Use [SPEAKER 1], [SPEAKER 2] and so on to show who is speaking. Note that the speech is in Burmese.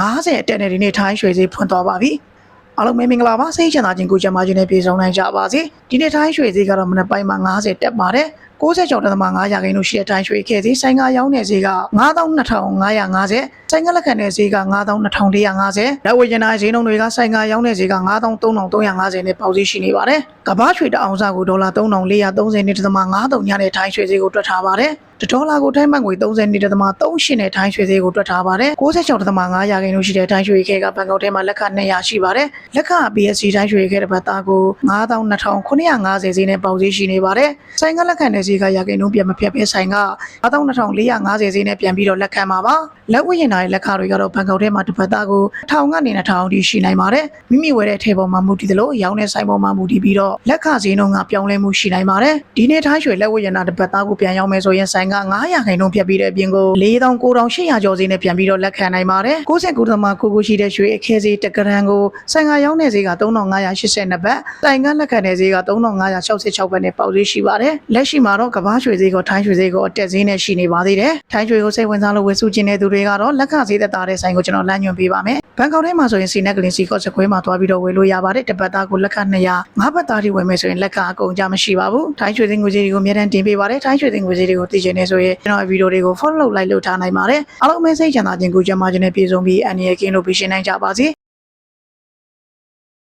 [SPEAKER 1] 90အတက်နဲ့ဒီနေ့ထိုင်းရွှေဈေးဖွင့်သွားပါပြီအားလုံးပဲမင်္ဂလာပါစိတ်ချမ်းသာခြင်းကိုကြံပါခြင်းနဲ့ပြေဆုံးနိုင်ကြပါစေဒီနေ့ထိုင်းရွှေဈေးကတော့မနေ့ပိုင်းမှာ90တက်ပါတယ်96.5ရာခိုင်နှုန်းရှိတဲ့ထိုင်းရွှေခဲ့သည်ဆိုင်ကရောင်းတဲ့ဈေးက92,550ဆိုင်ကလက်ခံတဲ့ဈေးက92,450လက်ဝယ်ကျင်တဲ့ဈေးနှုန်းတွေကဆိုင်ကရောင်းတဲ့ဈေးက93,350နဲ့ပေါက်ဈေးရှိနေပါတယ်ကမ္ဘာရွှေတအောင်စကိုဒေါ်လာ3,430နဲ့3.53ညနဲ့ထိုင်းရွှေဈေးကိုတွက်ထားပါတယ် တဒေါ်လာကိုထိုင်းဘတ်ငွေ30နဲ့38နဲ့ထိုင်းရွှေဈေးကိုတွက်ထားပါတယ်96.5ရာခိုင်နှုန်းရှိတဲ့ထိုင်းရွှေခဲကဘန်ကောက်ထဲမှာလက်ခ200ရှိပါတယ်လက်ခ BSC ထိုင်းရွှေခဲတစ်ပတ်သားကို92,950ဈေးနဲ့ပေါက်ဈေးရှိနေပါတယ်ဆိုင်ကလက်ခံတဲ့ဈေးကရာခိုင်နှုန်းပြန်မဖြတ်ဘဲဆိုင်က92,450ဈေးနဲ့ပြန်ပြီးတော့လက်ခံပါပါလက်ဝယ်ရင်တိုင်းလက်ခတွေကတော့ဘန်ကောက်ထဲမှာတစ်ပတ်သားကို1000ကနေ2000ထိရှိနိုင်ပါတယ်မိမိဝယ်တဲ့ထဲပေါ်မှာမူတည်သလိုရောင်းတဲ့ဆိုင်ပေါ်မှာမူတည်ပြီးတော့လက်ခဈေးနှုန်းကပြောင်းလဲမှုရှိနိုင်ပါတယ်ဒီနေ့ထိုင်းရွှေလက်ဝယ်ရင်တာတစ်ပတ်သားကိုပြန်ရောင်းမယ်ဆိုရင်ဆိုင်က900ခိုင်နှုန်းဖြတ်ပြီးတဲ့အပြင်ကို4900ကျော်ဈေးနဲ့ပြန်ပြီးတော့လက်ခံနိုင်ပါတယ်69သမကိုကိုရှိတဲ့ရွှေအခဲဈေးတစ်ဂရမ်ကိုဆိုင်ကရောင်းတဲ့ဈေးက3582ဘတ်တိုင်ကလက်ခံတဲ့ဈေးက3566ဘတ်နဲ့ပေါက်ဈေးရှိပါတယ်လက်ရှိမှာတော့ကမ္ဘာရွှေဈေးကထိုင်းရွှေဈေးကအတက်ဈေးနဲ့ရှိနေပါသေးတယ်ထိုင်းရွှေကိုစိတ်ဝင်စားလို့ဝယ်စုခြင်းတဲ့သူတွေကတော့လက်ခဈေးသက်သာတဲ့ဆိုင်ကိုကျွန်တော်လမ်းညွှန်ပေးပါမယ် ဘန်ကောက်ထဲမှာဆိုရင်စီနက်ကလင်စီကော့စကွဲမှာသွားပြီးတော့ဝယ်လို့ရပါတယ်တစ်ပတ်သားကိုလက်ခ200ငါးပတ်သားတွေဝယ်မယ်ဆိုရင်လက်ခအကုန်ကြမရှိပါဘူးထိုင်းရွှေဈေးငွေဈေးတွေကိုအများတန်းတင်ပေးပါတယ်ထိုင်းရွှေဈေးငွေဈေးတွေကိုသိချင်နေဆိုရင်ကျွန်တော်ဗီဒီယိုတွေကို follow လိုက်လို့ထားနိုင်ပါတယ်အားလုံးပဲစိတ်ချမ်းသာခြင်းကိုကြံပါခြင်းနဲ့ပြည့်စုံပြီးအန်ရကင်းလို့ပြီးရှင်းနိုင်ကြပါစေ